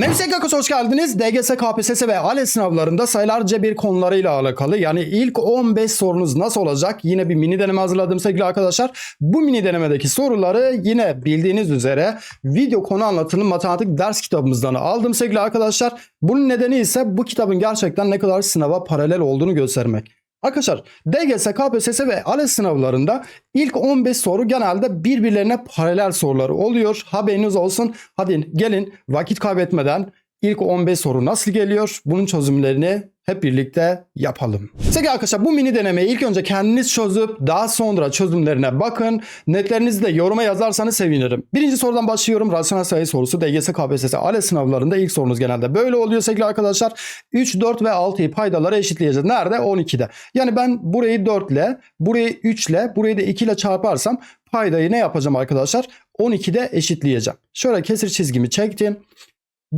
Meslek Akası hoş geldiniz. DGS, KPSS ve ALES sınavlarında sayılarca bir konularıyla alakalı yani ilk 15 sorunuz nasıl olacak? Yine bir mini deneme hazırladım sevgili arkadaşlar. Bu mini denemedeki soruları yine bildiğiniz üzere video konu anlatımı matematik ders kitabımızdan aldım sevgili arkadaşlar. Bunun nedeni ise bu kitabın gerçekten ne kadar sınava paralel olduğunu göstermek. Arkadaşlar DGS, KPSS ve ALES sınavlarında ilk 15 soru genelde birbirlerine paralel soruları oluyor. Haberiniz olsun. Hadi gelin vakit kaybetmeden ilk 15 soru nasıl geliyor? Bunun çözümlerini hep birlikte yapalım. Sevgili arkadaşlar bu mini denemeyi ilk önce kendiniz çözüp daha sonra çözümlerine bakın. Netlerinizi de yoruma yazarsanız sevinirim. Birinci sorudan başlıyorum. Rasyonel sayı sorusu DGS, KPSS, ALES sınavlarında ilk sorunuz genelde böyle oluyor sevgili arkadaşlar. 3, 4 ve 6'yı paydaları eşitleyeceğiz. Nerede? 12'de. Yani ben burayı 4 ile, burayı 3 ile, burayı da 2 ile çarparsam paydayı ne yapacağım arkadaşlar? 12'de eşitleyeceğim. Şöyle kesir çizgimi çektim.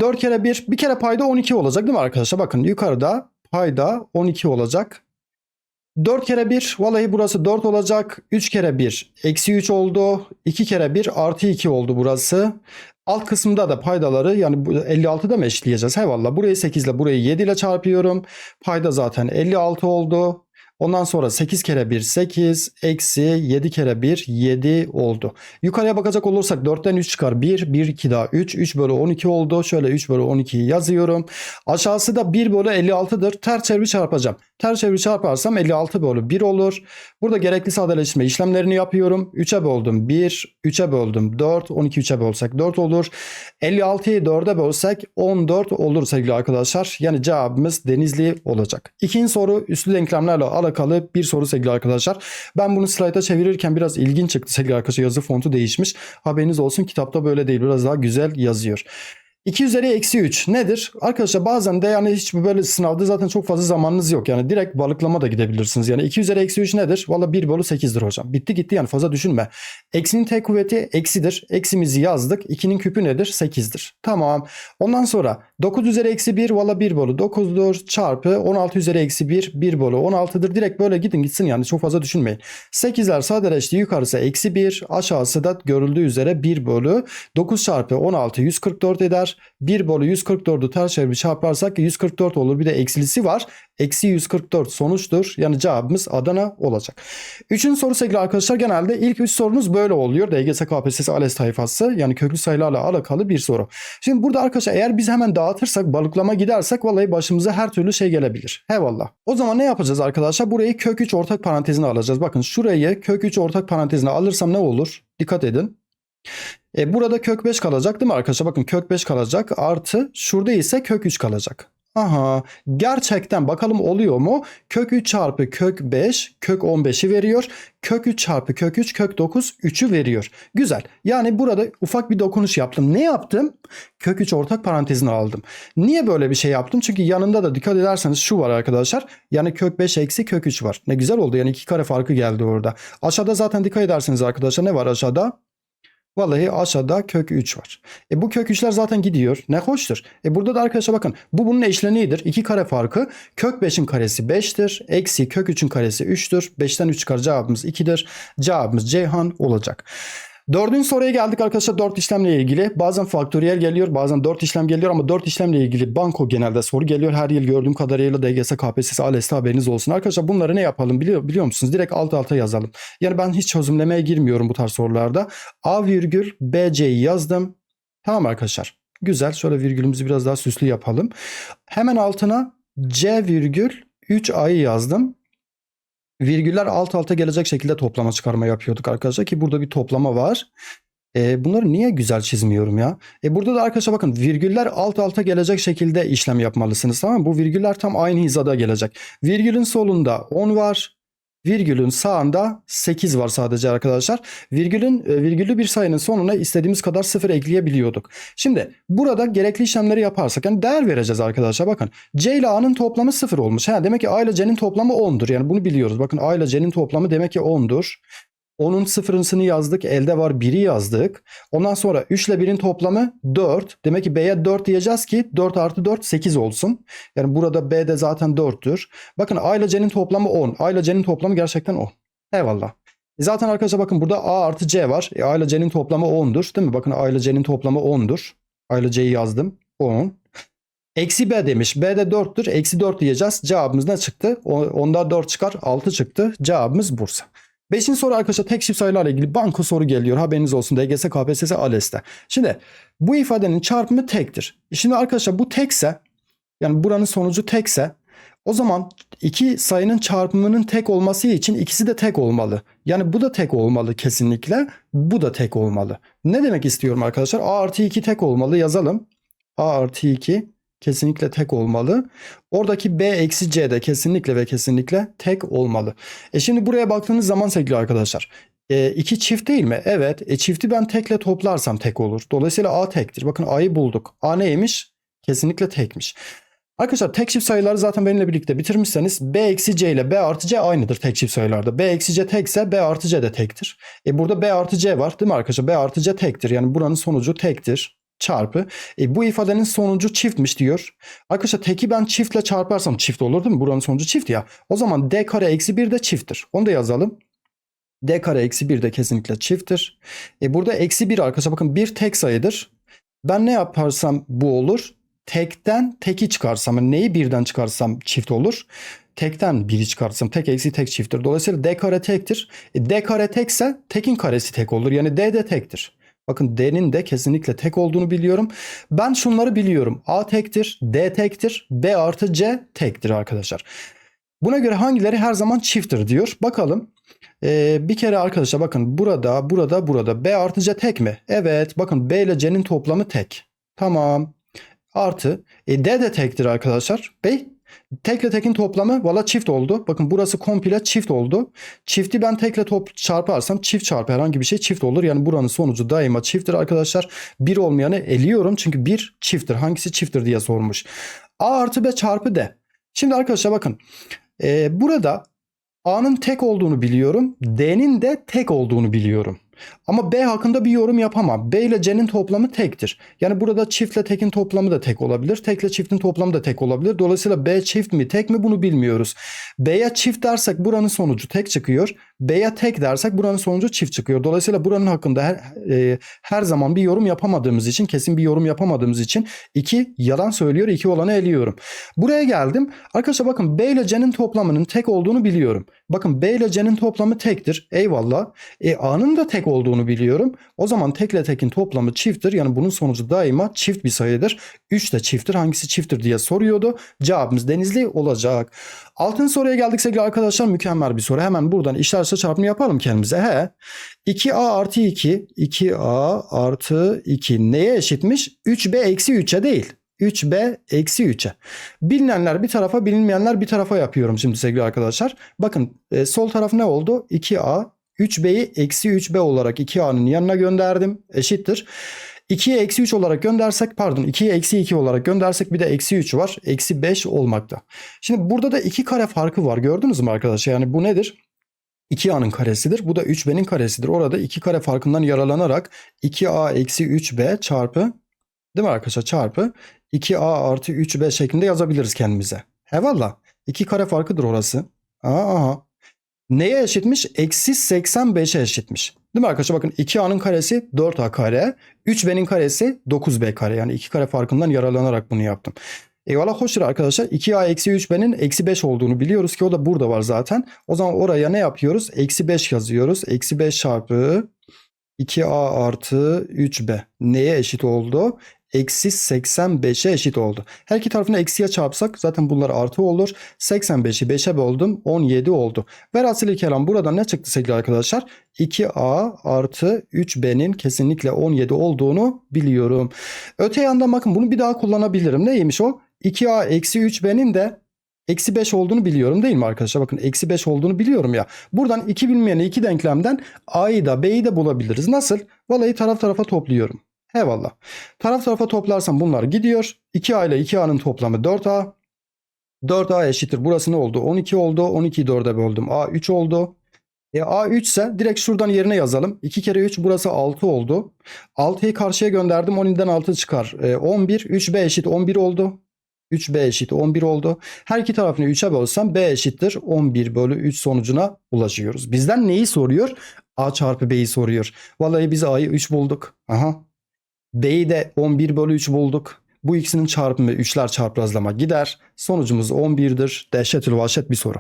4 kere 1, bir kere payda 12 olacak değil mi arkadaşlar? Bakın yukarıda payda 12 olacak. 4 kere 1 vallahi burası 4 olacak. 3 kere 1 eksi 3 oldu. 2 kere 1 artı 2 oldu burası. Alt kısımda da paydaları yani bu 56'da mı eşitleyeceğiz? Eyvallah burayı 8 ile burayı 7 ile çarpıyorum. Payda zaten 56 oldu. Ondan sonra 8 kere 1 8 eksi 7 kere 1 7 oldu. Yukarıya bakacak olursak 4'ten 3 çıkar 1 1 2 daha 3 3 bölü 12 oldu. Şöyle 3 bölü 12'yi yazıyorum. Aşağısı da 1 bölü 56'dır. Ters çeviri çarpacağım. Ters çeviri çarparsam 56 bölü 1 olur. Burada gerekli sadeleştirme işlemlerini yapıyorum. 3'e böldüm 1, 3'e böldüm 4, 12 3'e bölsek 4 olur. 56'yı 4'e bölsek 14 olur sevgili arkadaşlar. Yani cevabımız Denizli olacak. İkinci soru üslü denklemlerle alakalı bir soru sevgili arkadaşlar. Ben bunu slayta çevirirken biraz ilginç çıktı sevgili arkadaşlar. Yazı fontu değişmiş. Haberiniz olsun kitapta böyle değil. Biraz daha güzel yazıyor. 2 üzeri eksi 3 nedir? Arkadaşlar bazen de yani hiç böyle sınavda zaten çok fazla zamanınız yok. Yani direkt balıklama da gidebilirsiniz. Yani 2 üzeri eksi 3 nedir? Valla 1 bölü 8'dir hocam. Bitti gitti yani fazla düşünme. Eksinin tek kuvveti eksidir. Eksimizi yazdık. 2'nin küpü nedir? 8'dir. Tamam. Ondan sonra 9 üzeri eksi 1 valla 1 bölü 9'dur. Çarpı 16 üzeri eksi 1 1 bölü 16'dır. Direkt böyle gidin gitsin yani çok fazla düşünmeyin. 8'ler sadeleşti. Yukarısı eksi 1. Aşağısı da görüldüğü üzere 1 bölü 9 çarpı 16 144 eder. 1 bölü 144'ü ters çevirip çarparsak 144 olur. Bir de eksilisi var. Eksi 144 sonuçtur. Yani cevabımız Adana olacak. Üçüncü soru sevgili arkadaşlar genelde ilk üç sorunuz böyle oluyor. DGS KPSS ALES tayfası yani köklü sayılarla alakalı bir soru. Şimdi burada arkadaşlar eğer biz hemen dağıtırsak balıklama gidersek vallahi başımıza her türlü şey gelebilir. Eyvallah. O zaman ne yapacağız arkadaşlar? Burayı kök 3 ortak parantezine alacağız. Bakın şurayı kök 3 ortak parantezine alırsam ne olur? Dikkat edin. E, burada kök 5 kalacak değil mi arkadaşlar? Bakın kök 5 kalacak artı şurada ise kök 3 kalacak. Aha gerçekten bakalım oluyor mu? Kök 3 çarpı kök 5 kök 15'i veriyor. Kök 3 çarpı kök 3 kök 9 3'ü veriyor. Güzel. Yani burada ufak bir dokunuş yaptım. Ne yaptım? Kök 3 ortak parantezine aldım. Niye böyle bir şey yaptım? Çünkü yanında da dikkat ederseniz şu var arkadaşlar. Yani kök 5 eksi kök 3 var. Ne güzel oldu. Yani iki kare farkı geldi orada. Aşağıda zaten dikkat ederseniz arkadaşlar ne var aşağıda? Vallahi aşağıda kök 3 var. E bu kök 3'ler zaten gidiyor. Ne hoştur. E burada da arkadaşlar bakın bu bunun eşleniğidir. 2 kare farkı. Kök 5'in karesi 5'tir. Eksi kök 3'ün karesi 3'tür. 5'ten 3 çıkar cevabımız 2'dir. Cevabımız Ceyhan olacak. Dördüncü soruya geldik arkadaşlar dört işlemle ilgili. Bazen faktöriyel geliyor bazen dört işlem geliyor ama dört işlemle ilgili banko genelde soru geliyor. Her yıl gördüğüm kadarıyla DGS, KPSS, ALES'te haberiniz olsun. Arkadaşlar bunları ne yapalım biliyor, biliyor musunuz? Direkt alt alta yazalım. Yani ben hiç çözümlemeye girmiyorum bu tarz sorularda. A virgül BC'yi yazdım. Tamam arkadaşlar. Güzel. Şöyle virgülümüzü biraz daha süslü yapalım. Hemen altına C virgül 3A'yı yazdım virgüller alt alta gelecek şekilde toplama çıkarma yapıyorduk arkadaşlar ki burada bir toplama var. E, bunları niye güzel çizmiyorum ya? E, burada da arkadaşlar bakın virgüller alt alta gelecek şekilde işlem yapmalısınız tamam mı? Bu virgüller tam aynı hizada gelecek. Virgülün solunda 10 var. Virgülün sağında 8 var sadece arkadaşlar. Virgülün e, virgüllü bir sayının sonuna istediğimiz kadar sıfır ekleyebiliyorduk. Şimdi burada gerekli işlemleri yaparsak yani değer vereceğiz arkadaşlar. Bakın C ile A'nın toplamı 0 olmuş. Ha, demek ki A ile C'nin toplamı 10'dur. Yani bunu biliyoruz. Bakın A ile C'nin toplamı demek ki 10'dur. Onun sıfırıncısını yazdık. Elde var 1'i yazdık. Ondan sonra 3 ile 1'in toplamı 4. Demek ki B'ye 4 diyeceğiz ki 4 artı 4 8 olsun. Yani burada B de zaten 4'tür. Bakın A ile C'nin toplamı 10. A ile C'nin toplamı gerçekten 10. Eyvallah. E Zaten arkadaşlar bakın burada A artı C var. E A ile C'nin toplamı 10'dur. Değil mi? Bakın A ile C'nin toplamı 10'dur. A ile C'yi yazdım. 10. Eksi B demiş. B de 4'tür. Eksi 4 diyeceğiz. Cevabımız ne çıktı? Onda 4 çıkar. 6 çıktı. Cevabımız Bursa. Beşinci soru arkadaşlar tek çift sayılarla ilgili banko soru geliyor. Haberiniz olsun. DGS, KPSS, ALES'te. Şimdi bu ifadenin çarpımı tektir. Şimdi arkadaşlar bu tekse yani buranın sonucu tekse o zaman iki sayının çarpımının tek olması için ikisi de tek olmalı. Yani bu da tek olmalı kesinlikle. Bu da tek olmalı. Ne demek istiyorum arkadaşlar? A artı 2 tek olmalı yazalım. A artı 2 kesinlikle tek olmalı. Oradaki B eksi C de kesinlikle ve kesinlikle tek olmalı. E şimdi buraya baktığınız zaman sevgili arkadaşlar. E, iki çift değil mi? Evet. E, çifti ben tekle toplarsam tek olur. Dolayısıyla A tektir. Bakın A'yı bulduk. A neymiş? Kesinlikle tekmiş. Arkadaşlar tek çift sayıları zaten benimle birlikte bitirmişseniz B eksi C ile B artı C aynıdır tek çift sayılarda. B eksi C tekse B artı C de tektir. E burada B artı C var değil mi arkadaşlar? B artı C tektir. Yani buranın sonucu tektir çarpı. E bu ifadenin sonucu çiftmiş diyor. Arkadaşlar teki ben çiftle çarparsam çift olur değil mi? Buranın sonucu çift ya. O zaman D kare eksi 1 de çifttir. Onu da yazalım. D kare eksi 1 de kesinlikle çifttir. E burada eksi 1 arkadaşlar bakın bir tek sayıdır. Ben ne yaparsam bu olur. Tekten teki çıkarsam yani neyi birden çıkarsam çift olur. Tekten biri çıkarsam tek eksi tek çifttir. Dolayısıyla D kare tektir. E, D kare tekse tekin karesi tek olur. Yani D de tektir. Bakın D'nin de kesinlikle tek olduğunu biliyorum. Ben şunları biliyorum. A tektir, D tektir, B artı C tektir arkadaşlar. Buna göre hangileri her zaman çifttir diyor. Bakalım. Ee, bir kere arkadaşlar bakın burada, burada, burada. B artı C tek mi? Evet. Bakın B ile C'nin toplamı tek. Tamam. Artı. E, D de tektir arkadaşlar. Bey. Tekle tekin toplamı valla çift oldu. Bakın burası komple çift oldu. Çifti ben tekle top çarparsam çift çarpı herhangi bir şey çift olur. Yani buranın sonucu daima çifttir arkadaşlar. Bir olmayanı eliyorum çünkü bir çifttir. Hangisi çifttir diye sormuş. A artı B çarpı D. Şimdi arkadaşlar bakın. Ee, burada A'nın tek olduğunu biliyorum. D'nin de tek olduğunu biliyorum. Ama B hakkında bir yorum yapamam. B ile C'nin toplamı tektir. Yani burada çiftle tekin toplamı da tek olabilir. Tekle çiftin toplamı da tek olabilir. Dolayısıyla B çift mi tek mi bunu bilmiyoruz. B'ye çift dersek buranın sonucu tek çıkıyor. B'ye tek dersek buranın sonucu çift çıkıyor. Dolayısıyla buranın hakkında her, e, her zaman bir yorum yapamadığımız için kesin bir yorum yapamadığımız için iki yalan söylüyor. iki olanı eliyorum. Buraya geldim. Arkadaşlar bakın B ile C'nin toplamının tek olduğunu biliyorum. Bakın B ile C'nin toplamı tektir. Eyvallah. E, A'nın da tek olduğunu biliyorum. O zaman tekle tekin toplamı çifttir. Yani bunun sonucu daima çift bir sayıdır. 3 de çifttir. Hangisi çifttir diye soruyordu. Cevabımız denizli olacak. Altın soruya geldik sevgili arkadaşlar. Mükemmel bir soru. Hemen buradan işlerse çarpımı yapalım kendimize. He. 2A artı 2. 2A artı 2 neye eşitmiş? 3B eksi 3'e değil. 3b eksi 3'e. Bilinenler bir tarafa bilinmeyenler bir tarafa yapıyorum şimdi sevgili arkadaşlar. Bakın e, sol taraf ne oldu? 2a 3b'yi eksi 3b olarak 2a'nın yanına gönderdim. Eşittir. 2'ye eksi 3 olarak göndersek pardon 2'ye eksi 2 olarak göndersek bir de eksi 3 var. Eksi 5 olmakta. Şimdi burada da 2 kare farkı var gördünüz mü arkadaşlar? Yani bu nedir? 2a'nın karesidir. Bu da 3b'nin karesidir. Orada 2 kare farkından yararlanarak 2a eksi 3b çarpı değil mi arkadaşlar çarpı 2a artı 3b şeklinde yazabiliriz kendimize. Eyvallah. 2 kare farkıdır orası. Aha, aha. Neye eşitmiş? Eksi 85'e eşitmiş. Değil mi arkadaşlar? Bakın 2a'nın karesi 4a kare. 3b'nin karesi 9b kare. Yani 2 kare farkından yararlanarak bunu yaptım. Eyvallah hoştur arkadaşlar. 2a eksi 3b'nin eksi 5 olduğunu biliyoruz ki o da burada var zaten. O zaman oraya ne yapıyoruz? Eksi 5 yazıyoruz. Eksi 5 çarpı 2a artı 3b neye eşit oldu? Eksi 85'e eşit oldu. Her iki tarafını eksiye çarpsak zaten bunlar artı olur. 85'i 5'e böldüm 17 oldu. Velhasılı kelam burada ne çıktı sevgili arkadaşlar? 2a artı 3b'nin kesinlikle 17 olduğunu biliyorum. Öte yandan bakın bunu bir daha kullanabilirim. Neymiş o? 2a eksi 3b'nin de eksi 5 olduğunu biliyorum değil mi arkadaşlar? Bakın eksi 5 olduğunu biliyorum ya. Buradan iki bilmeyeni iki denklemden a'yı da b'yi de bulabiliriz. Nasıl? Vallahi taraf tarafa topluyorum. Eyvallah. Taraf tarafa toplarsam bunlar gidiyor. 2a ile 2a'nın toplamı 4a. 4a eşittir. Burası ne oldu? 12 oldu. 12'yi 4'e böldüm. a 3 oldu. E, a 3 ise direkt şuradan yerine yazalım. 2 kere 3 burası 6 oldu. 6'yı karşıya gönderdim. 12'den 6 çıkar. E, 11. 3b eşit 11 oldu. 3b eşit 11 oldu. Her iki tarafını 3'e bölsem b eşittir 11 bölü 3 sonucuna ulaşıyoruz. Bizden neyi soruyor? a çarpı b'yi soruyor. Vallahi biz a'yı 3 bulduk. Aha. B'yi de 11 bölü 3 bulduk. Bu ikisinin çarpımı 3'ler çaprazlama gider. Sonucumuz 11'dir. Dehşetül vahşet bir soru.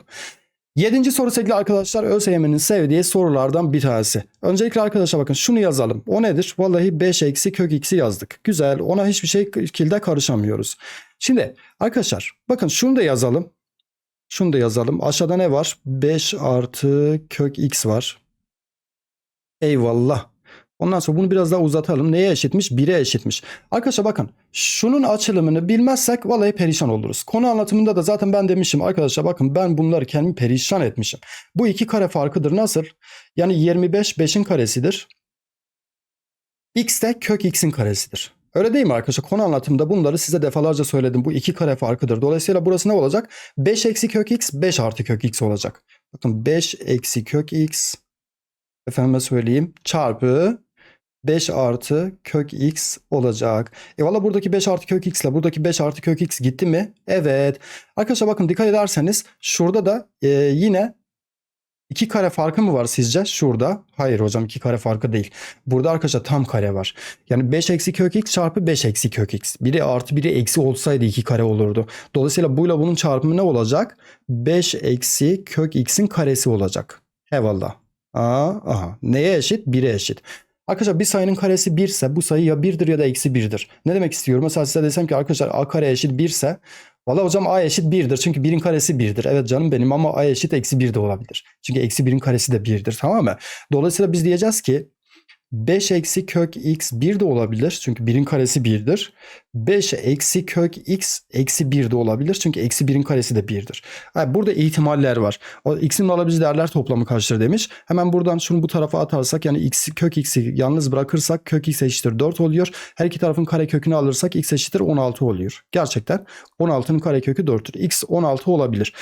Yedinci soru sevgili arkadaşlar ÖSYM'nin sevdiği sorulardan bir tanesi. Öncelikle arkadaşlar bakın şunu yazalım. O nedir? Vallahi 5 eksi kök x'i yazdık. Güzel ona hiçbir şekilde karışamıyoruz. Şimdi arkadaşlar bakın şunu da yazalım. Şunu da yazalım. Aşağıda ne var? 5 artı kök x var. Eyvallah. Ondan sonra bunu biraz daha uzatalım. Neye eşitmiş? 1'e eşitmiş. Arkadaşlar bakın şunun açılımını bilmezsek vallahi perişan oluruz. Konu anlatımında da zaten ben demişim arkadaşlar bakın ben bunları kendimi perişan etmişim. Bu iki kare farkıdır. Nasıl? Yani 25 5'in karesidir. X de kök x'in karesidir. Öyle değil mi arkadaşlar? Konu anlatımında bunları size defalarca söyledim. Bu iki kare farkıdır. Dolayısıyla burası ne olacak? 5 eksi kök x 5 artı kök x olacak. Bakın 5 eksi kök x efendime söyleyeyim çarpı 5 artı kök x olacak. E valla buradaki 5 artı kök x ile buradaki 5 artı kök x gitti mi? Evet. Arkadaşlar bakın dikkat ederseniz şurada da e, yine 2 kare farkı mı var sizce? Şurada. Hayır hocam 2 kare farkı değil. Burada arkadaşlar tam kare var. Yani 5 eksi kök x çarpı 5 eksi kök x. Biri artı biri eksi olsaydı 2 kare olurdu. Dolayısıyla buyla bunun çarpımı ne olacak? 5 eksi kök x'in karesi olacak. Eyvallah. Aa, aha. Neye eşit? 1'e eşit. Arkadaşlar bir sayının karesi 1 ise bu sayı ya 1'dir ya da eksi 1'dir. Ne demek istiyorum? Mesela size desem ki arkadaşlar a kare eşit 1 ise Valla hocam a eşit 1'dir. Çünkü 1'in karesi 1'dir. Evet canım benim ama a eşit eksi 1 de olabilir. Çünkü eksi 1'in karesi de 1'dir. Tamam mı? Dolayısıyla biz diyeceğiz ki 5 eksi kök x 1 de olabilir. Çünkü 1'in karesi 1'dir. 5 eksi kök x eksi 1 de olabilir. Çünkü eksi 1'in karesi de 1'dir. Yani burada ihtimaller var. O x'in alabileceği değerler toplamı kaçtır demiş. Hemen buradan şunu bu tarafa atarsak yani x, kök x'i yalnız bırakırsak kök x eşittir 4 oluyor. Her iki tarafın kare kökünü alırsak x eşittir 16 oluyor. Gerçekten 16'nın kare kökü 4'tür. x 16 olabilir.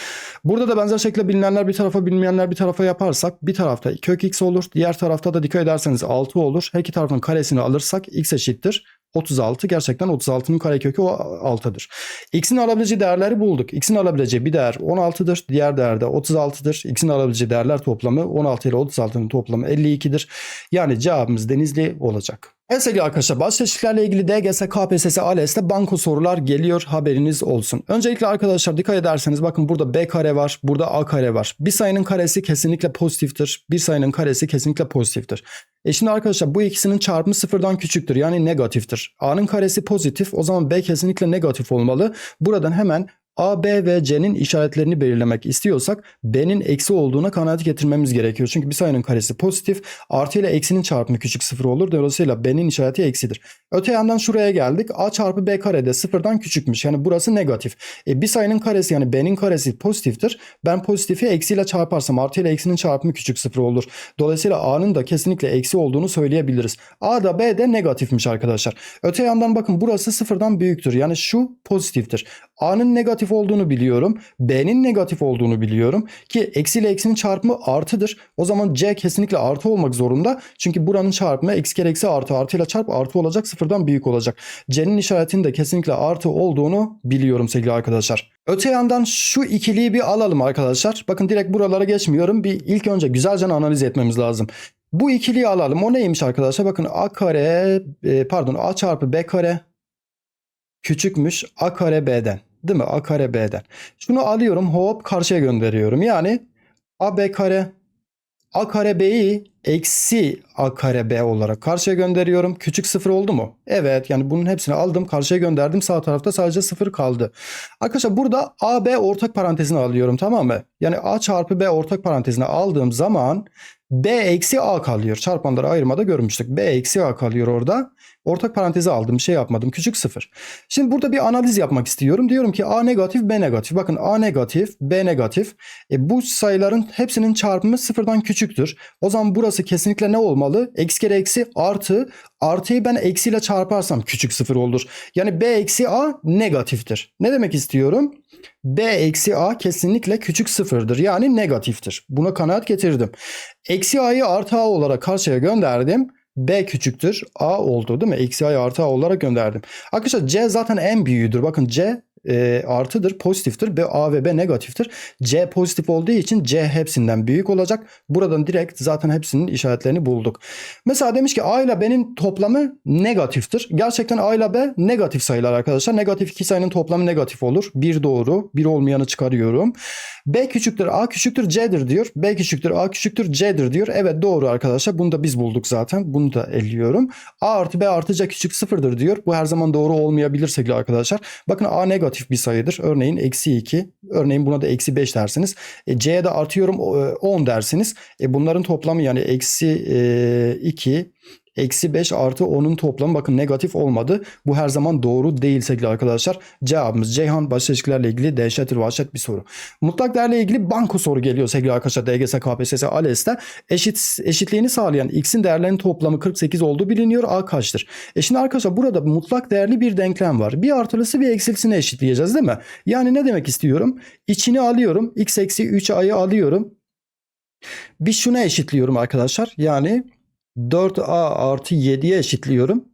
Burada da benzer şekilde bilinenler bir tarafa bilmeyenler bir tarafa yaparsak bir tarafta kök x olur. Diğer tarafta da dikkat ederseniz 6 olur. Her iki tarafın karesini alırsak x eşittir 36 gerçekten 36'nın karekökü o 6'dır. X'in alabileceği değerleri bulduk. X'in alabileceği bir değer 16'dır. Diğer değer de 36'dır. X'in alabileceği değerler toplamı 16 ile 36'nın toplamı 52'dir. Yani cevabımız Denizli olacak. Evet sevgili arkadaşlar bazı çeşitlerle ilgili DGS, KPSS, ALES'te banko sorular geliyor haberiniz olsun. Öncelikle arkadaşlar dikkat ederseniz bakın burada B kare var, burada A kare var. Bir sayının karesi kesinlikle pozitiftir. Bir sayının karesi kesinlikle pozitiftir. E şimdi arkadaşlar bu ikisinin çarpımı sıfırdan küçüktür yani negatiftir. A'nın karesi pozitif o zaman B kesinlikle negatif olmalı. Buradan hemen A, B ve C'nin işaretlerini belirlemek istiyorsak B'nin eksi olduğuna kanaat getirmemiz gerekiyor. Çünkü bir sayının karesi pozitif. Artı ile eksinin çarpımı küçük sıfır olur. Dolayısıyla B'nin işareti eksidir. Öte yandan şuraya geldik. A çarpı B karede sıfırdan küçükmüş. Yani burası negatif. E bir sayının karesi yani B'nin karesi pozitiftir. Ben pozitifi eksiyle çarparsam artı ile eksinin çarpımı küçük sıfır olur. Dolayısıyla A'nın da kesinlikle eksi olduğunu söyleyebiliriz. A da B de negatifmiş arkadaşlar. Öte yandan bakın burası sıfırdan büyüktür. Yani şu pozitiftir. A'nın negatif olduğunu biliyorum. B'nin negatif olduğunu biliyorum. Ki eksi ile eksinin çarpımı artıdır. O zaman C kesinlikle artı olmak zorunda. Çünkü buranın çarpımı eksi kere eksi artı artı ile çarp artı olacak. Sıfırdan büyük olacak. C'nin işaretinin de kesinlikle artı olduğunu biliyorum sevgili arkadaşlar. Öte yandan şu ikiliyi bir alalım arkadaşlar. Bakın direkt buralara geçmiyorum. Bir ilk önce güzelce analiz etmemiz lazım. Bu ikiliyi alalım. O neymiş arkadaşlar? Bakın A kare e, pardon A çarpı B kare küçükmüş A kare B'den. Değil mi? A kare B'den. Şunu alıyorum hop karşıya gönderiyorum. Yani A B kare A kare B'yi eksi A kare B olarak karşıya gönderiyorum. Küçük sıfır oldu mu? Evet yani bunun hepsini aldım karşıya gönderdim. Sağ tarafta sadece sıfır kaldı. Arkadaşlar burada A B ortak parantezine alıyorum tamam mı? Yani A çarpı B ortak parantezine aldığım zaman B eksi A kalıyor. Çarpanları ayırmada görmüştük. B eksi A kalıyor orada. Ortak parantezi aldım. Şey yapmadım. Küçük sıfır. Şimdi burada bir analiz yapmak istiyorum. Diyorum ki A negatif B negatif. Bakın A negatif B negatif. E, bu sayıların hepsinin çarpımı sıfırdan küçüktür. O zaman burası kesinlikle ne olmalı? Eksi kere eksi artı. Artıyı ben eksiyle çarparsam küçük sıfır olur. Yani B eksi A negatiftir. Ne demek istiyorum? B eksi A kesinlikle küçük sıfırdır. Yani negatiftir. Buna kanaat getirdim. Eksi A'yı artı A olarak karşıya gönderdim. B küçüktür. A oldu değil mi? Eksi A'yı artı A olarak gönderdim. Arkadaşlar C zaten en büyüğüdür. Bakın C e, artıdır, pozitiftir. B, A ve B negatiftir. C pozitif olduğu için C hepsinden büyük olacak. Buradan direkt zaten hepsinin işaretlerini bulduk. Mesela demiş ki A ile B'nin toplamı negatiftir. Gerçekten A ile B negatif sayılar arkadaşlar. Negatif iki sayının toplamı negatif olur. Bir doğru, bir olmayanı çıkarıyorum. B küçüktür A küçüktür C'dir diyor. B küçüktür A küçüktür C'dir diyor. Evet doğru arkadaşlar. Bunu da biz bulduk zaten. Bunu da eliyorum. A artı B artı C küçük sıfırdır diyor. Bu her zaman doğru olmayabilir sevgili arkadaşlar. Bakın A negatif bir sayıdır. Örneğin eksi 2. Örneğin buna da eksi 5 dersiniz. E, C'ye de artıyorum e, 10 dersiniz. E, bunların toplamı yani eksi e, 2 Eksi 5 artı 10'un toplamı bakın negatif olmadı. Bu her zaman doğru değil sevgili arkadaşlar. Cevabımız Ceyhan baş ilişkilerle ilgili dehşettir vahşet bir soru. Mutlak değerle ilgili banko soru geliyor sevgili arkadaşlar. DGS, KPSS, ALES'te eşit, eşitliğini sağlayan x'in değerlerinin toplamı 48 olduğu biliniyor. A kaçtır? E şimdi arkadaşlar burada mutlak değerli bir denklem var. Bir artılısı bir eksilisini eşitleyeceğiz değil mi? Yani ne demek istiyorum? İçini alıyorum. x eksi 3a'yı alıyorum. Bir şuna eşitliyorum arkadaşlar. Yani 4a artı 7'ye eşitliyorum.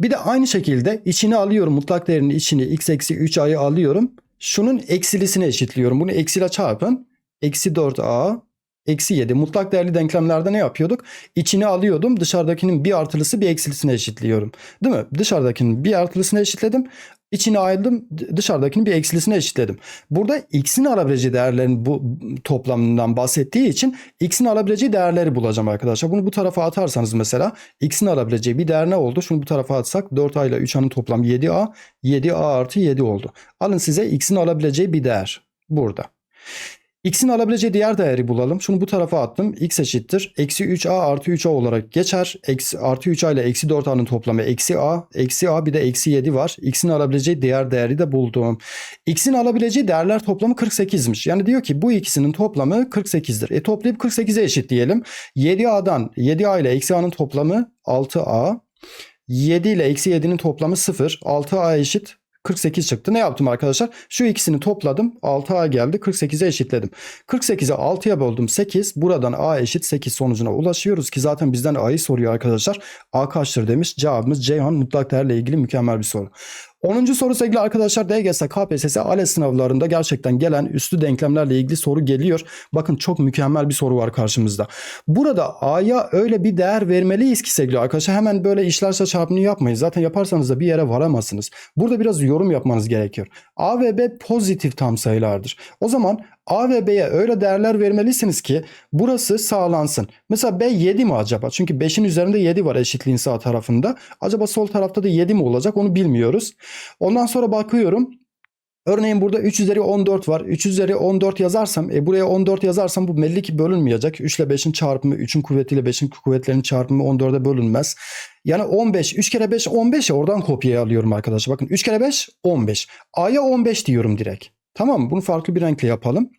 Bir de aynı şekilde içini alıyorum. Mutlak değerinin içini x eksi 3a'yı alıyorum. Şunun eksilisini eşitliyorum. Bunu eksiyle çarpın. Eksi 4a eksi 7. Mutlak değerli denklemlerde ne yapıyorduk? İçini alıyordum. Dışarıdakinin bir artılısı bir eksilisine eşitliyorum. Değil mi? Dışarıdakinin bir artılısını eşitledim. İçine ayırdım dışarıdakini bir eksilisine eşitledim. Burada x'in alabileceği değerlerin bu toplamından bahsettiği için x'in alabileceği değerleri bulacağım arkadaşlar. Bunu bu tarafa atarsanız mesela x'in alabileceği bir değer ne oldu? Şunu bu tarafa atsak 4a ile 3a'nın toplamı 7a. 7a artı 7 oldu. Alın size x'in alabileceği bir değer burada. X'in alabileceği diğer değeri bulalım. Şunu bu tarafa attım. X eşittir. Eksi 3A artı 3A olarak geçer. Eksi, artı 3A ile eksi 4A'nın toplamı eksi A. Eksi A bir de eksi 7 var. X'in alabileceği diğer değeri de buldum. X'in alabileceği değerler toplamı 48'miş. Yani diyor ki bu ikisinin toplamı 48'dir. E toplayıp 48'e eşitleyelim. 7A'dan 7A ile eksi A'nın toplamı 6A. 7 ile eksi 7'nin toplamı 0. 6A eşit 48 çıktı. Ne yaptım arkadaşlar? Şu ikisini topladım. 6A geldi. 48'e eşitledim. 48'e 6'ya böldüm 8. Buradan A eşit 8 sonucuna ulaşıyoruz ki zaten bizden A'yı soruyor arkadaşlar. A kaçtır demiş. Cevabımız Ceyhan mutlak değerle ilgili mükemmel bir soru. 10. soru sevgili arkadaşlar DGS, KPSS, ALES sınavlarında gerçekten gelen üstü denklemlerle ilgili soru geliyor. Bakın çok mükemmel bir soru var karşımızda. Burada A'ya öyle bir değer vermeliyiz ki sevgili arkadaşlar hemen böyle işlerse çarpımını yapmayın. Zaten yaparsanız da bir yere varamazsınız. Burada biraz yorum yapmanız gerekiyor. A ve B pozitif tam sayılardır. O zaman A ve B'ye öyle değerler vermelisiniz ki burası sağlansın. Mesela B 7 mi acaba? Çünkü 5'in üzerinde 7 var eşitliğin sağ tarafında. Acaba sol tarafta da 7 mi olacak onu bilmiyoruz. Ondan sonra bakıyorum. Örneğin burada 3 üzeri 14 var. 3 üzeri 14 yazarsam, e buraya 14 yazarsam bu belli ki bölünmeyecek. 3 ile 5'in çarpımı, 3'ün kuvvetiyle 5'in kuvvetlerinin çarpımı 14'e bölünmez. Yani 15, 3 kere 5 15 ya oradan kopyayı alıyorum arkadaşlar. Bakın 3 kere 5 15. A'ya 15 diyorum direkt. Tamam mı? Bunu farklı bir renkle yapalım.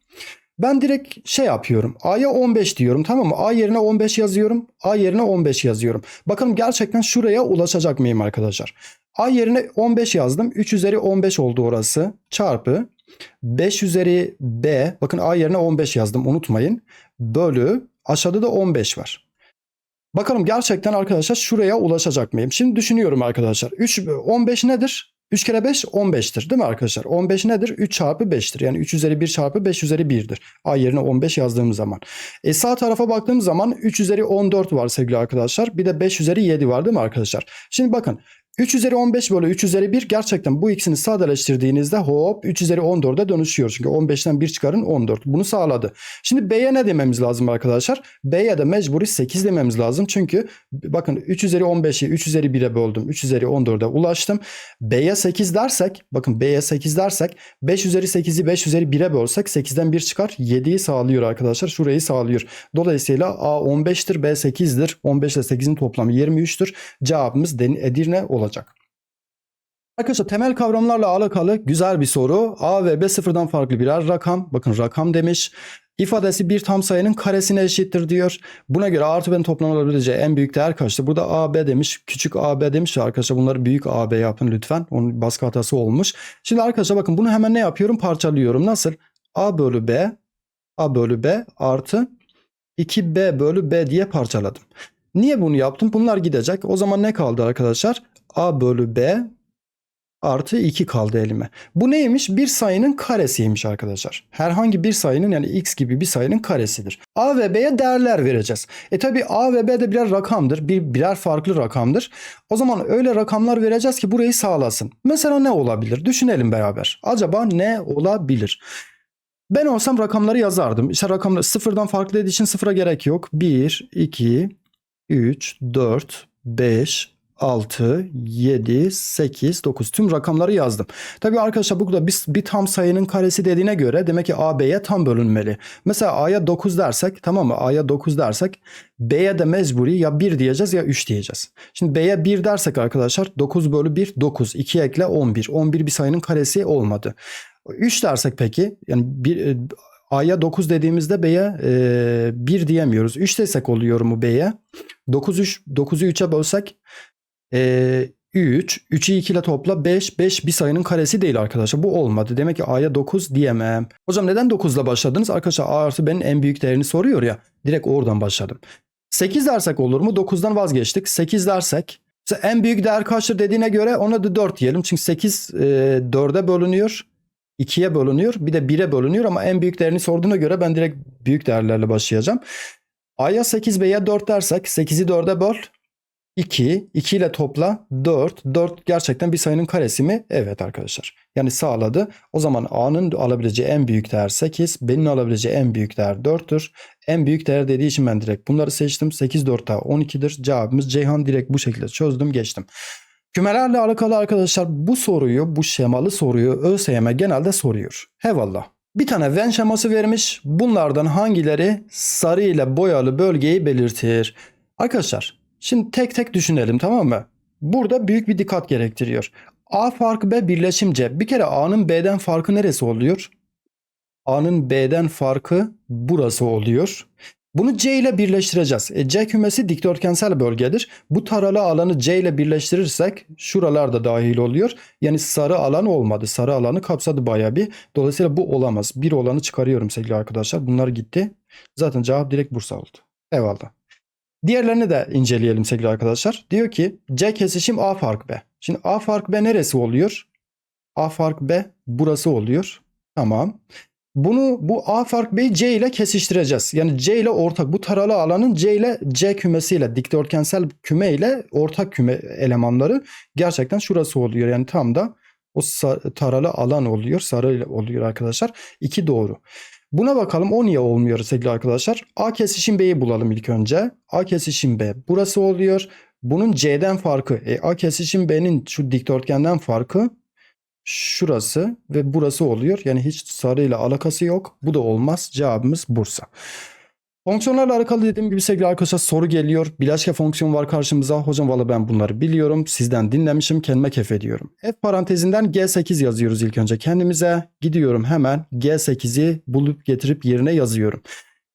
Ben direkt şey yapıyorum. A'ya 15 diyorum tamam mı? A yerine 15 yazıyorum. A yerine 15 yazıyorum. Bakalım gerçekten şuraya ulaşacak mıyım arkadaşlar? A yerine 15 yazdım. 3 üzeri 15 oldu orası. Çarpı 5 üzeri B. Bakın A yerine 15 yazdım unutmayın. Bölü aşağıda da 15 var. Bakalım gerçekten arkadaşlar şuraya ulaşacak mıyım? Şimdi düşünüyorum arkadaşlar. 3 15 nedir? 3 kere 5 15'tir değil mi arkadaşlar? 15 nedir? 3 çarpı 5'tir. Yani 3 üzeri 1 çarpı 5 üzeri 1'dir. A yerine 15 yazdığım zaman. E sağ tarafa baktığım zaman 3 üzeri 14 var sevgili arkadaşlar. Bir de 5 üzeri 7 var değil mi arkadaşlar? Şimdi bakın 3 üzeri 15 bölü 3 üzeri 1 gerçekten bu ikisini sadeleştirdiğinizde hop 3 üzeri 14'e dönüşüyor. Çünkü 15'ten 1 çıkarın 14. Bunu sağladı. Şimdi B'ye ne dememiz lazım arkadaşlar? B'ye de mecburi 8 dememiz lazım. Çünkü bakın 3 üzeri 15'i 3 üzeri 1'e böldüm. 3 üzeri 14'e ulaştım. B'ye 8 dersek bakın B'ye 8 dersek 5 üzeri 8'i 5 üzeri 1'e bölsek 8'den 1 çıkar. 7'yi sağlıyor arkadaşlar. Şurayı sağlıyor. Dolayısıyla A 15'tir B 8'dir. 15 ile 8'in toplamı 23'tür. Cevabımız Edirne olacak. Arkadaşlar temel kavramlarla alakalı güzel bir soru. A ve B sıfırdan farklı birer rakam. Bakın rakam demiş. İfadesi bir tam sayının karesine eşittir diyor. Buna göre artı B'nin toplanılabileceği en büyük değer kaçtır? Burada AB demiş. Küçük AB demiş arkadaşlar. Bunları büyük AB yapın lütfen. Onun baskı hatası olmuş. Şimdi arkadaşlar bakın bunu hemen ne yapıyorum? Parçalıyorum. Nasıl? A bölü B A bölü B artı 2B bölü B diye parçaladım. Niye bunu yaptım? Bunlar gidecek. O zaman ne kaldı arkadaşlar? A bölü B artı 2 kaldı elime. Bu neymiş? Bir sayının karesiymiş arkadaşlar. Herhangi bir sayının yani x gibi bir sayının karesidir. A ve B'ye değerler vereceğiz. E tabi A ve B de birer rakamdır. Bir, birer farklı rakamdır. O zaman öyle rakamlar vereceğiz ki burayı sağlasın. Mesela ne olabilir? Düşünelim beraber. Acaba ne olabilir? Ben olsam rakamları yazardım. İşte rakamlar sıfırdan farklı dediği için sıfıra gerek yok. 1, 2, 3, 4, 5, 6, 7, 8, 9 tüm rakamları yazdım. Tabii arkadaşlar bu da bir, bir tam sayının karesi dediğine göre demek ki A, B'ye tam bölünmeli. Mesela A'ya 9 dersek tamam mı? A'ya 9 dersek B'ye de mecburi ya 1 diyeceğiz ya 3 diyeceğiz. Şimdi B'ye 1 dersek arkadaşlar 9 bölü 1 9. 2 ekle 11. 11 bir sayının karesi olmadı. 3 dersek peki yani bir, A'ya 9 dediğimizde B'ye e, 1 diyemiyoruz. 3 desek oluyor mu B'ye? 9 3 9'u 3'e bölsek e, 3, 3'ü 2 ile topla 5, 5 bir sayının karesi değil arkadaşlar. Bu olmadı. Demek ki A'ya 9 diyemem. Hocam neden 9 ile başladınız? Arkadaşlar A artı B'nin en büyük değerini soruyor ya. Direkt oradan başladım. 8 dersek olur mu? 9'dan vazgeçtik. 8 dersek en büyük değer kaçtır dediğine göre ona da 4 diyelim. Çünkü 8 e, 4'e bölünüyor. 2'ye bölünüyor. Bir de 1'e bölünüyor ama en büyük değerini sorduğuna göre ben direkt büyük değerlerle başlayacağım. A'ya 8 B'ye 4 dersek 8'i 4'e böl. 2, 2 ile topla 4. 4 gerçekten bir sayının karesi mi? Evet arkadaşlar. Yani sağladı. O zaman A'nın alabileceği en büyük değer 8. B'nin alabileceği en büyük değer 4'tür. En büyük değer dediği için ben direkt bunları seçtim. 8 4 daha 12'dir. Cevabımız Ceyhan direkt bu şekilde çözdüm geçtim. Kümelerle alakalı arkadaşlar bu soruyu, bu şemalı soruyu ÖSYM genelde soruyor. Hevallah. Bir tane Venn şeması vermiş. Bunlardan hangileri sarı ile boyalı bölgeyi belirtir? Arkadaşlar şimdi tek tek düşünelim tamam mı? Burada büyük bir dikkat gerektiriyor. A farkı B birleşim C. Bir kere A'nın B'den farkı neresi oluyor? A'nın B'den farkı burası oluyor. Bunu C ile birleştireceğiz. E, C kümesi dikdörtgensel bölgedir. Bu taralı alanı C ile birleştirirsek şuralar da dahil oluyor. Yani sarı alan olmadı. Sarı alanı kapsadı baya bir. Dolayısıyla bu olamaz. Bir olanı çıkarıyorum sevgili arkadaşlar. Bunlar gitti. Zaten cevap direkt Bursa oldu. Eyvallah. Diğerlerini de inceleyelim sevgili arkadaşlar. Diyor ki C kesişim A fark B. Şimdi A fark B neresi oluyor? A fark B burası oluyor. Tamam. Bunu bu A fark B'yi C ile kesiştireceğiz. Yani C ile ortak bu taralı alanın C ile C kümesiyle dikdörtgensel küme ile ortak küme elemanları gerçekten şurası oluyor. Yani tam da o taralı alan oluyor. Sarı oluyor arkadaşlar. İki doğru. Buna bakalım o niye olmuyor sevgili arkadaşlar. A kesişim B'yi bulalım ilk önce. A kesişim B burası oluyor. Bunun C'den farkı. E, A kesişim B'nin şu dikdörtgenden farkı şurası ve burası oluyor. Yani hiç sarıyla alakası yok. Bu da olmaz. Cevabımız Bursa. Fonksiyonlarla alakalı dediğim gibi sevgili arkadaşlar soru geliyor. Bileşke fonksiyon var karşımıza. Hocam valla ben bunları biliyorum. Sizden dinlemişim. Kendime kef ediyorum. F parantezinden G8 yazıyoruz ilk önce kendimize. Gidiyorum hemen G8'i bulup getirip yerine yazıyorum.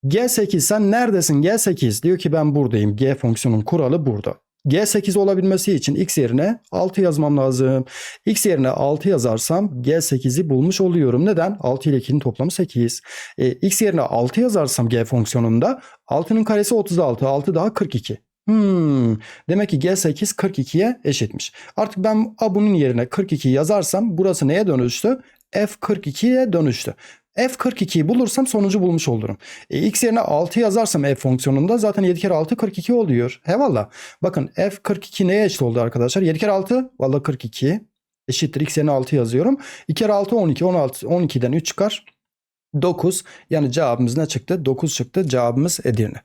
G8 sen neredesin G8? Diyor ki ben buradayım. G fonksiyonun kuralı burada. G8 olabilmesi için x yerine 6 yazmam lazım. X yerine 6 yazarsam G8'i bulmuş oluyorum. Neden? 6 ile 2'nin toplamı 8. E, x yerine 6 yazarsam G fonksiyonunda 6'nın karesi 36. 6 daha 42. Hmm, demek ki G8 42'ye eşitmiş. Artık ben A bunun yerine 42 yazarsam burası neye dönüştü? F42'ye dönüştü. F42'yi bulursam sonucu bulmuş olurum. E, x yerine 6 yazarsam f fonksiyonunda zaten 7 kere 6 42 oluyor. He valla. Bakın f42 neye eşit oldu arkadaşlar? 7 kere 6 valla 42 eşittir. x yerine 6 yazıyorum. 2 kere 6 12 16 12'den 3 çıkar. 9 yani cevabımız ne çıktı? 9 çıktı. Cevabımız Edirne.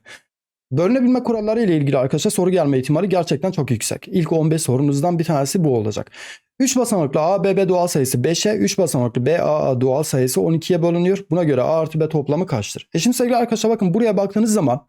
Bölünebilme kuralları ile ilgili arkadaşlar soru gelme ihtimali gerçekten çok yüksek. İlk 15 sorunuzdan bir tanesi bu olacak. 3 basamaklı A, B, B doğal sayısı 5'e, 3 basamaklı B, A, A doğal sayısı 12'ye bölünüyor. Buna göre A artı B toplamı kaçtır? E şimdi sevgili arkadaşlar bakın buraya baktığınız zaman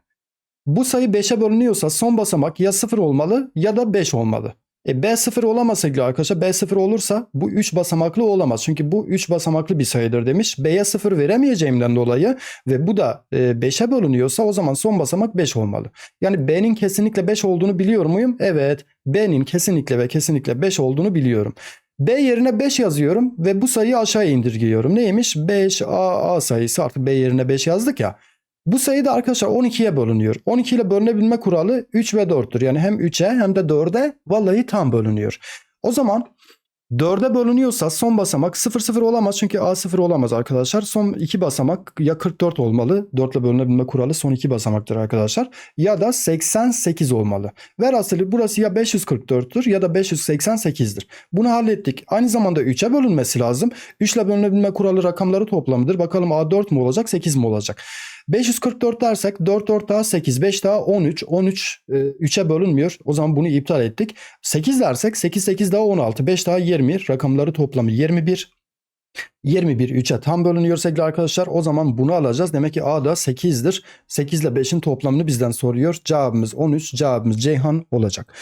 bu sayı 5'e bölünüyorsa son basamak ya 0 olmalı ya da 5 olmalı. E B0 olamaz sevgili arkadaşlar. B0 olursa bu 3 basamaklı olamaz. Çünkü bu 3 basamaklı bir sayıdır demiş. B'ye 0 veremeyeceğimden dolayı ve bu da 5'e bölünüyorsa o zaman son basamak 5 olmalı. Yani B'nin kesinlikle 5 olduğunu biliyor muyum? Evet. B'nin kesinlikle ve kesinlikle 5 olduğunu biliyorum. B yerine 5 yazıyorum ve bu sayıyı aşağı indirgiyorum. Neymiş? 5 A, A sayısı artık B yerine 5 yazdık ya. Bu sayı da arkadaşlar 12'ye bölünüyor. 12 ile bölünebilme kuralı 3 ve 4'tür. Yani hem 3'e hem de 4'e vallahi tam bölünüyor. O zaman 4'e bölünüyorsa son basamak 0 0 olamaz çünkü A 0 olamaz arkadaşlar. Son iki basamak ya 44 olmalı. 4 ile bölünebilme kuralı son iki basamaktır arkadaşlar. Ya da 88 olmalı. Velhasılı burası ya 544'tür ya da 588'dir. Bunu hallettik. Aynı zamanda 3'e bölünmesi lazım. 3 ile bölünebilme kuralı rakamları toplamıdır. Bakalım A 4 mu olacak 8 mi olacak? 544 dersek 4 4 daha 8 5 daha 13 13 e, 3'e bölünmüyor. O zaman bunu iptal ettik. 8 dersek 8 8 daha 16 5 daha 20 rakamları toplamı 21. 21 3'e tam bölünüyor sevgili arkadaşlar. O zaman bunu alacağız. Demek ki A da 8'dir. 8 ile 5'in toplamını bizden soruyor. Cevabımız 13. Cevabımız Ceyhan olacak.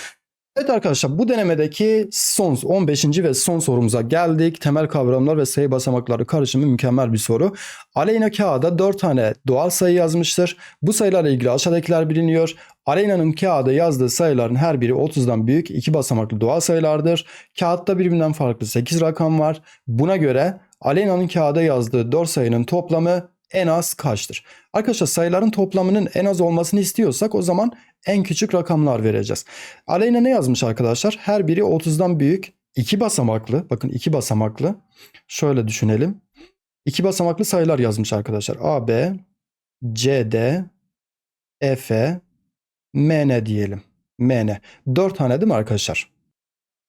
Evet arkadaşlar bu denemedeki son 15. ve son sorumuza geldik. Temel kavramlar ve sayı basamakları karışımı mükemmel bir soru. Aleyna kağıda 4 tane doğal sayı yazmıştır. Bu sayılarla ilgili aşağıdakiler biliniyor. Aleyna'nın kağıda yazdığı sayıların her biri 30'dan büyük iki basamaklı doğal sayılardır. Kağıtta birbirinden farklı 8 rakam var. Buna göre Aleyna'nın kağıda yazdığı 4 sayının toplamı en az kaçtır? Arkadaşlar sayıların toplamının en az olmasını istiyorsak o zaman en küçük rakamlar vereceğiz. Aleyna ne yazmış arkadaşlar? Her biri 30'dan büyük iki basamaklı. Bakın iki basamaklı. Şöyle düşünelim. İki basamaklı sayılar yazmış arkadaşlar. A, B, C, D, E, F, M, N diyelim. M, N. 4 tane değil mi arkadaşlar?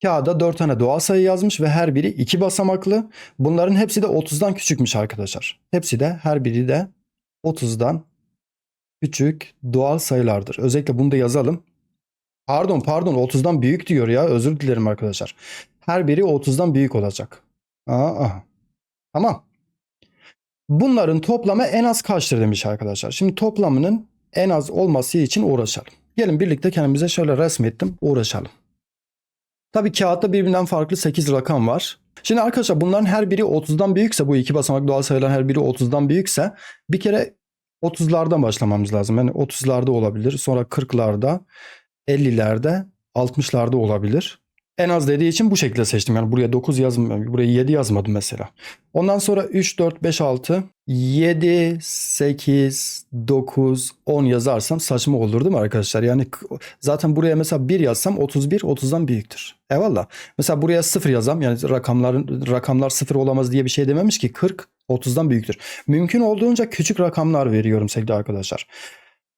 Kağıda 4 tane doğal sayı yazmış ve her biri 2 basamaklı. Bunların hepsi de 30'dan küçükmüş arkadaşlar. Hepsi de her biri de 30'dan küçük doğal sayılardır. Özellikle bunu da yazalım. Pardon pardon 30'dan büyük diyor ya. Özür dilerim arkadaşlar. Her biri 30'dan büyük olacak. Aa. Tamam. Bunların toplamı en az kaçtır demiş arkadaşlar. Şimdi toplamının en az olması için uğraşalım. Gelin birlikte kendimize şöyle resmettim uğraşalım. Tabii kağıtta birbirinden farklı 8 rakam var. Şimdi arkadaşlar bunların her biri 30'dan büyükse bu iki basamak doğal sayılar her biri 30'dan büyükse bir kere 30'lardan başlamamız lazım. Yani 30'larda olabilir. Sonra 40'larda, 50'lerde, 60'larda olabilir. En az dediği için bu şekilde seçtim. Yani buraya 9 yazmadım. Buraya 7 yazmadım mesela. Ondan sonra 3, 4, 5, 6, 7, 8, 9, 10 yazarsam saçma olur değil mi arkadaşlar? Yani zaten buraya mesela 1 yazsam 31 30'dan büyüktür. Eyvallah. Mesela buraya 0 yazsam yani rakamların rakamlar 0 olamaz diye bir şey dememiş ki 40 30'dan büyüktür. Mümkün olduğunca küçük rakamlar veriyorum sevgili arkadaşlar.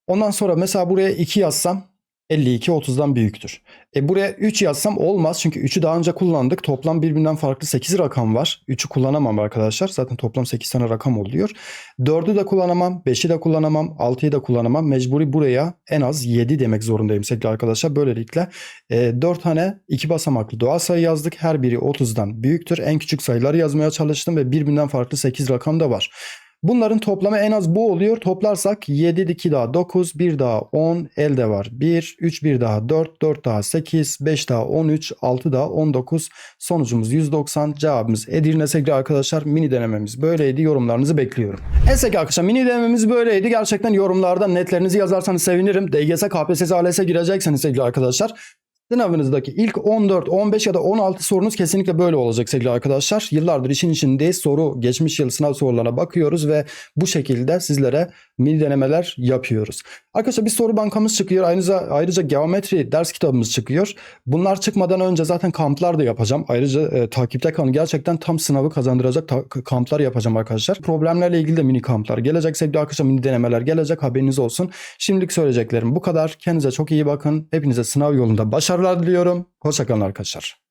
Ondan sonra mesela buraya 2 yazsam 52 30'dan büyüktür. E buraya 3 yazsam olmaz çünkü 3'ü daha önce kullandık. Toplam birbirinden farklı 8 rakam var. 3'ü kullanamam arkadaşlar. Zaten toplam 8 tane rakam oluyor. 4'ü de kullanamam, 5'i de kullanamam, 6'yı da kullanamam. Mecburi buraya en az 7 demek zorundayım sevgili arkadaşlar. Böylelikle e, 4 tane 2 basamaklı doğal sayı yazdık. Her biri 30'dan büyüktür. En küçük sayıları yazmaya çalıştım ve birbirinden farklı 8 rakam da var. Bunların toplamı en az bu oluyor. Toplarsak 7 2 daha 9, 1 daha 10, elde var 1, 3 1 daha 4, 4 daha 8, 5 daha 13, 6 daha 19. Sonucumuz 190. Cevabımız Edirne sevgili arkadaşlar. Mini denememiz böyleydi. Yorumlarınızı bekliyorum. Sevgili arkadaşlar mini denememiz böyleydi. Gerçekten yorumlarda netlerinizi yazarsanız sevinirim. DGS, KPSS, ALS'e girecekseniz sevgili arkadaşlar. Sınavınızdaki ilk 14, 15 ya da 16 sorunuz kesinlikle böyle olacak sevgili arkadaşlar. Yıllardır işin içindeyiz. Soru, geçmiş yıl sınav sorularına bakıyoruz ve bu şekilde sizlere mini denemeler yapıyoruz. Arkadaşlar bir soru bankamız çıkıyor. Ayrıca, ayrıca geometri ders kitabımız çıkıyor. Bunlar çıkmadan önce zaten kamplar da yapacağım. Ayrıca e, takipte kalın. Gerçekten tam sınavı kazandıracak kamplar yapacağım arkadaşlar. Problemlerle ilgili de mini kamplar gelecek. Sevgili arkadaşlar mini denemeler gelecek. Haberiniz olsun. Şimdilik söyleyeceklerim bu kadar. Kendinize çok iyi bakın. Hepinize sınav yolunda başarılar diliyorum. Hoşçakalın arkadaşlar.